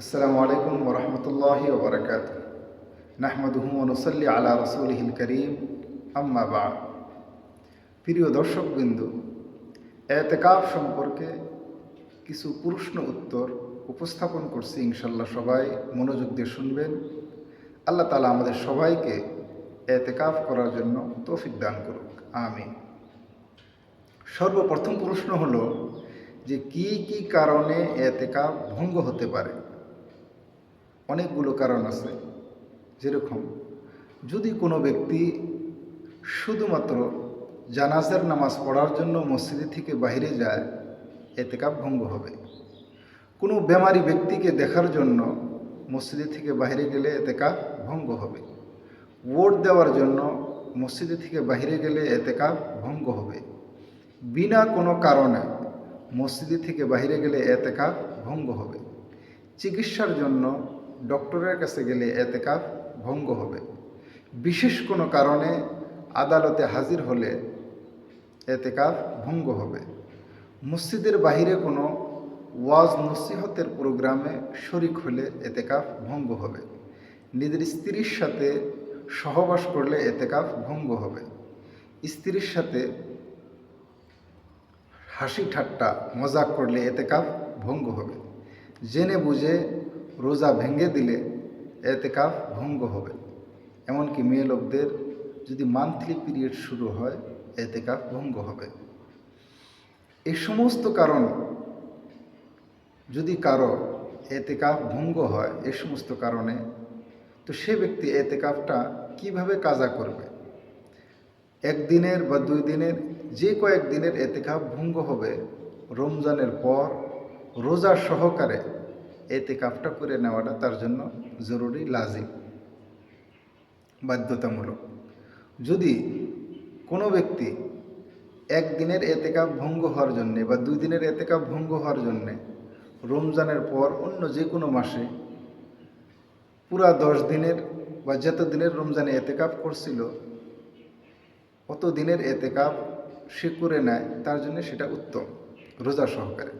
আসসালামু আলাইকুম ওরহমতুল্লাহি ওবরাকাত নাহমাদুহু অনুসল্লি আলা রসুলহিল করিম। আম্মা বা প্রিয় দর্শকবৃন্দ, এতেকাফ সম্পর্কে কিছু প্রশ্ন উত্তর উপস্থাপন করছি ইনশাল্লাহ সবাই। মনোযোগ দিয়ে শুনবেন। আল্লাহ তালা আমাদের সবাইকে এতেকাফ করার জন্য তৌফিক দান করুক। আমিন। সর্বপ্রথম প্রশ্ন হলো যে কি কি কারণে এতেকাফ ভঙ্গ হতে পারে? অনেকগুলো কারণ আছে। যেরকম, যদি কোনো ব্যক্তি শুধুমাত্র জানাজার নামাজ পড়ার জন্য মসজিদ থেকে বাইরে যায়, এতেকাপ ভঙ্গ হবে। কোনো বেমারি ব্যক্তিকে দেখার জন্য মসজিদ থেকে বাইরে গেলে এতেকাপ ভঙ্গ হবে। ভোট দেওয়ার জন্য মসজিদ থেকে বাইরে গেলে এতেকাপ ভঙ্গ হবে। বিনা কোনো কারণে মসজিদ থেকে বাইরে গেলে এতেকাপ ভঙ্গ হবে। চিকিৎসার জন্য ডক্টরের কাছে গেলে এতেকাপ ভঙ্গ হবে। বিশেষ কোনো কারণে আদালতে হাজির হলে এতেকাফ ভঙ্গ হবে। মসজিদের বাহিরে কোনো ওয়াজ নসিহতের প্রোগ্রামে শরিক হলে এতেকাফ ভঙ্গ হবে। নিজের স্ত্রীর সাথে সহবাস করলে এতেকাফ ভঙ্গ হবে। স্ত্রীর সাথে হাসি ঠাট্টা, মজাক করলে এতেকাফ ভঙ্গ হবে। জেনে বুঝে রোজা ভেঙে দিলে এতেকাফ ভঙ্গ হবে। এমনকি মেয়ে লোকদের যদি মান্থলি পিরিয়ড শুরু হয়, এতেকাফ ভঙ্গ হবে। এই সমস্ত কারণ যদি কারও এতেকাফ ভঙ্গ হয় এই সমস্ত কারণে, তো সে ব্যক্তি এতেকাফটা কীভাবে কাজা করবে? একদিনের বা দুই দিনের, যে কয়েক দিনের এতেকাফ ভঙ্গ হবে, রমজানের পর রোজা সহকারে এতেকাফটা করে নেওয়াটা তার জন্য জরুরি, লাজিম, বাধ্যতামূলক। যদি কোনো ব্যক্তি একদিনের এতেকাপ ভঙ্গ হওয়ার জন্যে বা দুই দিনের এতেকাপ ভঙ্গ হওয়ার জন্যে রমজানের পর অন্য যে কোনো মাসে পুরা দশ দিনের বা যত দিনের রমজানে এতেকাপ করছিল, অত দিনের এতেকাপ সে করে নেয়, তার জন্য সেটা উত্তম, রোজা সহকারে।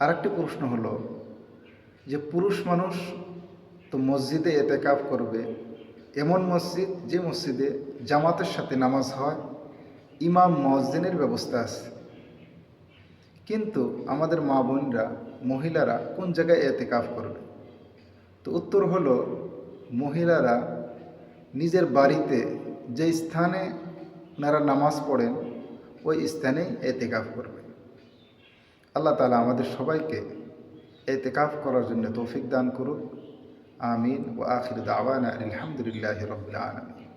আরেকটি প্রশ্ন হলো যে পুরুষ মানুষ তো মসজিদে এতেকাপ করবে। এমন মসজিদ, যে মসজিদে জামাতের সাথে নামাজ হয়, ইমাম মসজিদের ব্যবস্থা আছে। কিন্তু আমাদের মা বোনরা, মহিলারা কোন জায়গায় এতে এতেকাফ করবে? তো উত্তর হলো, মহিলারা নিজের বাড়িতে যে স্থানে ওনারা নামাজ পড়েন, ওই স্থানেই এতে এতেকাফ করবে। আল্লাহ তালা আমাদের সবাইকে এতেকাফ করার জন্য তৌফিক দান করুক। আমিন। ও আখির দাওয়ানা আলহামদুলিল্লাহ রবিল আলমী